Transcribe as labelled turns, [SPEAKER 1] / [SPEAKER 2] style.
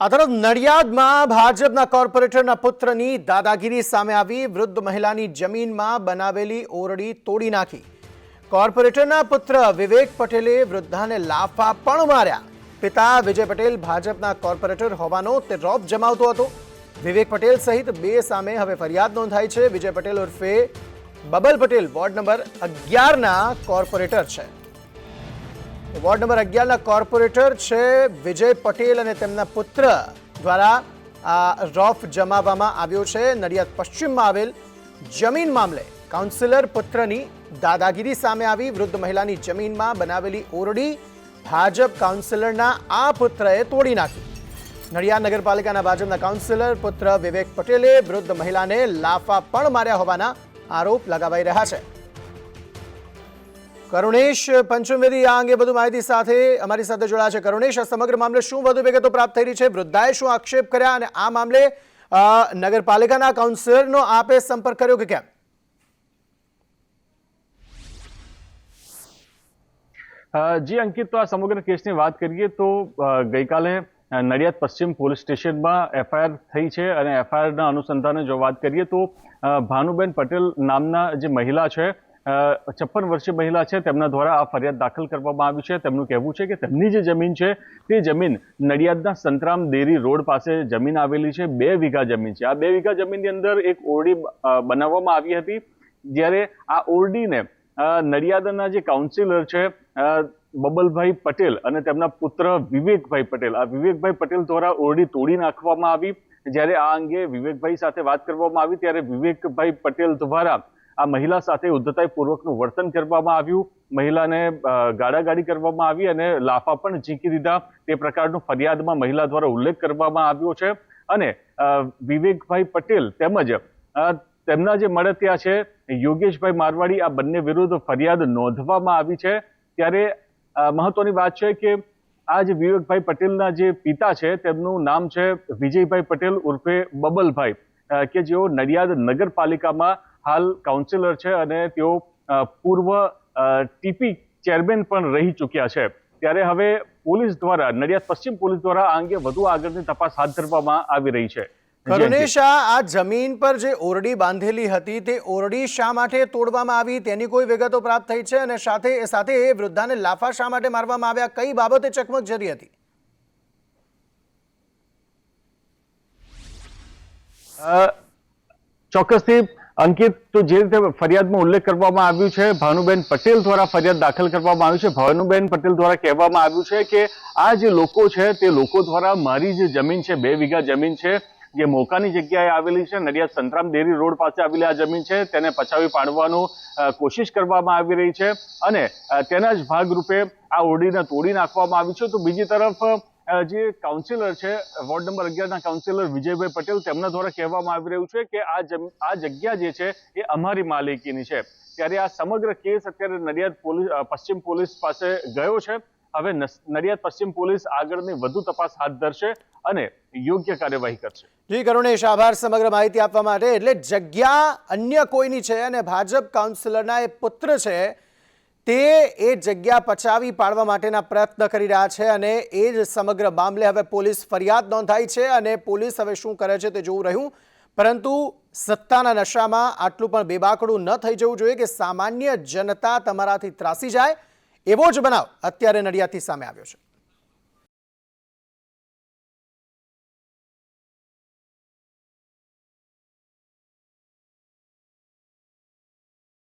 [SPEAKER 1] આ તરફ નડિયાદમાં ભાજપના કોર્પોરેટરના પુત્રની દાદાગીરી સામે આવી. વૃદ્ધ મહિલાની જમીનમાં બનાવેલી ઓરડી તોડી નાખી. કોર્પોરેટરના પુત્ર વિવેક પટેલે વૃદ્ધાને લાફા પણ માર્યા. પિતા વિજય પટેલ ભાજપના કોર્પોરેટર હોવાનો તે રોપ જમાવતો હતો. વિવેક પટેલ સહિત બે સામે હવે ફરિયાદ નોંધાઈ છે. વિજય પટેલ ઉર્ફે બબલ પટેલ વોર્ડ નંબર અગિયારના કોર્પોરેટર છે. વોર્ડ નંબર અગિયારના કોર્પોરેટર છે વિજય પટેલ અને તેમના પુત્ર દ્વારા આ રોફ જમાવવામાં આવ્યો છે. નડિયાદ પશ્ચિમમાં આવેલ જમીન મામલે કાઉન્સિલર પુત્રની દાદાગીરી સામે આવી. વૃદ્ધ મહિલાની જમીનમાં બનાવેલી ઓરડી ભાજપ કાઉન્સિલરના આ પુત્રએ તોડી નાખી. નડિયાદ નગરપાલિકાના ભાજપના કાઉન્સિલર પુત્ર વિવેક પટેલે વૃદ્ધ મહિલાને લાફા પણ માર્યા હોવાના આરોપ લગાવાઈ રહ્યા છે. કરુણેશ પંચમવેદી આ અંગે વધુ માહિતી સાથે અમારી સાથે જોડાયા છે. કરુણેશ, આ સમગ્ર મામલે શું વધુ વિગતો પ્રાપ્ત થઈ રહી છે? વૃદ્ધાએ શું આક્ષેપ કર્યા અને આ મામલે નગરપાલિકાના કાઉન્સિલરનો આપે સંપર્ક કર્યો કે કેમ?
[SPEAKER 2] જી અંકિત, તો આ સમગ્ર કેસની વાત કરીએ તો ગઈકાલે નડિયાદ પશ્ચિમ પોલીસ સ્ટેશનમાં એફઆઈઆર થઈ છે અને એફઆઈઆરના અનુસંધાને જો વાત કરીએ તો ભાનુબેન પટેલ નામના જે મહિલા છે છપ્પન વર્ષીય મહિલા છે, તેમના દ્વારા આ ફરિયાદ દાખલ કરવામાં આવી છે. તેમનું કહેવું છે કે તેમની જે જમીન છે, તે જમીન નડિયાદના સંતરામ દેરી રોડ પાસે જમીન આવેલી છે. બે વીઘા જમીન છે. આ બે વીઘા જમીનની અંદર એક ઓરડી બનાવવામાં આવી હતી. જ્યારે આ ઓરડીને નડિયાદના જે કાઉન્સિલર છે બબલભાઈ પટેલ અને તેમના પુત્ર વિવેકભાઈ પટેલ, આ વિવેકભાઈ પટેલ દ્વારા ઓરડી તોડી નાખવામાં આવી. જ્યારે આ અંગે વિવેકભાઈ સાથે વાત કરવામાં આવી, ત્યારે વિવેકભાઈ પટેલ દ્વારા આ મહિલા સાથે ઉદ્ધતાઈપૂર્વકનું વર્તન કરવામાં આવ્યું. મહિલાને ગાડાગાડી કરવામાં આવી અને લાફા પણ ઝીંકી દીધા. તે પ્રકારનો ફરિયાદમાં મહિલા દ્વારા ઉલ્લેખ કરવામાં આવ્યો છે. અને વિવેકભાઈ પટેલ તેમજ તેમના જે મળતિયા છે, યોગેશભાઈ મારવાડી, આ બંને વિરુદ્ધ ફરિયાદ નોંધવામાં આવી છે. ત્યારે મહત્વની વાત છે કે, આ જે વિવેકભાઈ પટેલના જે પિતા છે, તેમનું નામ છે વિજયભાઈ પટેલ ઉર્ફે બબલભાઈ. કે જેઓ નડિયાદ નગરપાલિકામાં હાલ કાઉન્સિલર છે અને તેઓ પૂર્વ ટીપી ચેરમેન પણ રહી ચૂક્યા છે. ત્યારે હવે પોલીસ દ્વારા નડિયાદ પશ્ચિમ પોલીસ દ્વારા આ અંગે વધુ આગળની તપાસ હાથ ધરવામાં આવી રહી છે.
[SPEAKER 1] કરુણેશ આ જમીન પર જે ઓરડી બાંધેલી હતી તે ઓરડી શા માટે તોડવામાં આવી? તેની કોઈ વિગતો પ્રાપ્ત થઈ છે? અને સાથે સાથે એ વૃદ્ધાને લાફા શા માટે મારવામાં આવ્યા? કઈ બાબતે ચકમક જરી હતી
[SPEAKER 2] ચોક્કસથી અંકિત, તો જે રીતે ફરિયાદમાં ઉલ્લેખ કરવામાં આવ્યું છે, ભાનુબેન પટેલ દ્વારા ફરિયાદ દાખલ કરવામાં આવી છે. ભાનુબેન પટેલ દ્વારા કહેવામાં આવ્યું છે કે આ જે લોકો છે, તે લોકો દ્વારા મારી જે જમીન છે, બે વીઘા જમીન છે, જે મોકાની જગ્યાએ આવેલી છે, નડિયાદ સંતરામ ડેરી રોડ પાસે આવેલી આ જમીન છે, તેને પચાવી પાડવાનું કોશિશ કરવામાં આવી રહી છે. અને તેના જ ભાગરૂપે આ ઓરડીને તોડી નાખવામાં આવી છે. તો બીજી તરફ જે કાઉન્સિલર છે, વોર્ડ નંબર અગિયારના કાઉન્સિલર વિજયભાઈ પટેલ, તેમના દ્વારા કહેવામાં આવી રહ્યું છે કે આ જગ્યા જે છે એ અમારી માલિકીની છે. ત્યારે આ સમગ્ર કેસ અત્યારે નડિયાદ પોલીસ પશ્ચિમ પોલીસ પાસે ગયો છે. હવે નડિયાદ પશ્ચિમ પોલીસ આગળની વધુ તપાસ હાથ ધરશે અને યોગ્ય કાર્યવાહી કરશે.
[SPEAKER 1] જી, કરુણેશ, આભાર સમગ્ર માહિતી આપવા માટે. એટલે જગ્યા અન્ય કોઈની છે અને ભાજપ કાઉન્સિલરના એ પુત્ર છે તે એ જગ્યા પચાવી પાડવા માટેના પ્રયત્ન કરી રહ્યા છે અને એ જ સમગ્ર મામલે હવે પોલીસ ફરિયાદ નોંધાઈ છે અને પોલીસ હવે શું કરે છે તે જોવું રહ્યું. પરંતુ સત્તાના નશામાં આટલું પણ બેબાકડું ન થઈ જવું જોઈએ કે સામાન્ય જનતા તમારાથી ત્રાસી જાય એવો જ બનાવ અત્યારે નડિયાદથી સામે આવ્યો છે.